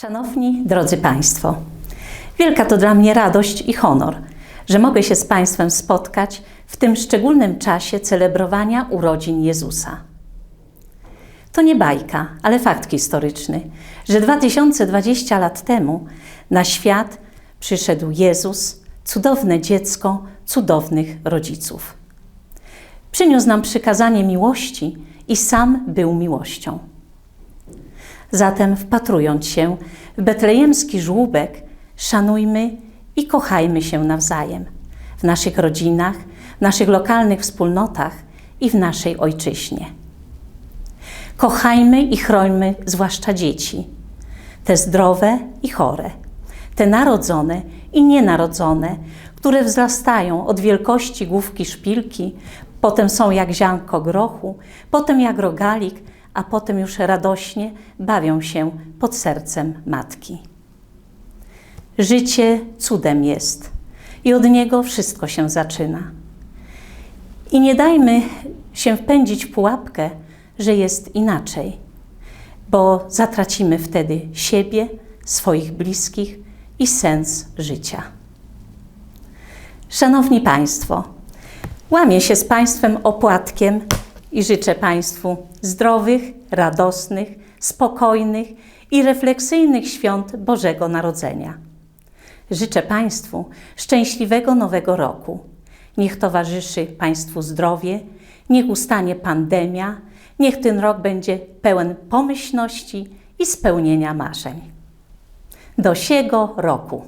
Szanowni drodzy Państwo, wielka to dla mnie radość i honor, że mogę się z Państwem spotkać w tym szczególnym czasie celebrowania urodzin Jezusa. To nie bajka, ale fakt historyczny, że 2020 lat temu na świat przyszedł Jezus, cudowne dziecko cudownych rodziców. Przyniósł nam przykazanie miłości i sam był miłością. Zatem wpatrując się w betlejemski żłóbek, szanujmy i kochajmy się nawzajem w naszych rodzinach, w naszych lokalnych wspólnotach i w naszej ojczyźnie. Kochajmy i chrońmy zwłaszcza dzieci, te zdrowe i chore, te narodzone i nienarodzone, które wzrastają od wielkości główki szpilki, potem są jak ziarnko grochu, potem jak rogalik, a potem już radośnie bawią się pod sercem matki. Życie cudem jest i od niego wszystko się zaczyna. I nie dajmy się wpędzić w pułapkę, że jest inaczej, bo zatracimy wtedy siebie, swoich bliskich i sens życia. Szanowni Państwo, łamię się z Państwem opłatkiem i życzę Państwu zdrowych, radosnych, spokojnych i refleksyjnych świąt Bożego Narodzenia. Życzę Państwu szczęśliwego Nowego Roku. Niech towarzyszy Państwu zdrowie, niech ustanie pandemia, niech ten rok będzie pełen pomyślności i spełnienia marzeń. Do siego roku.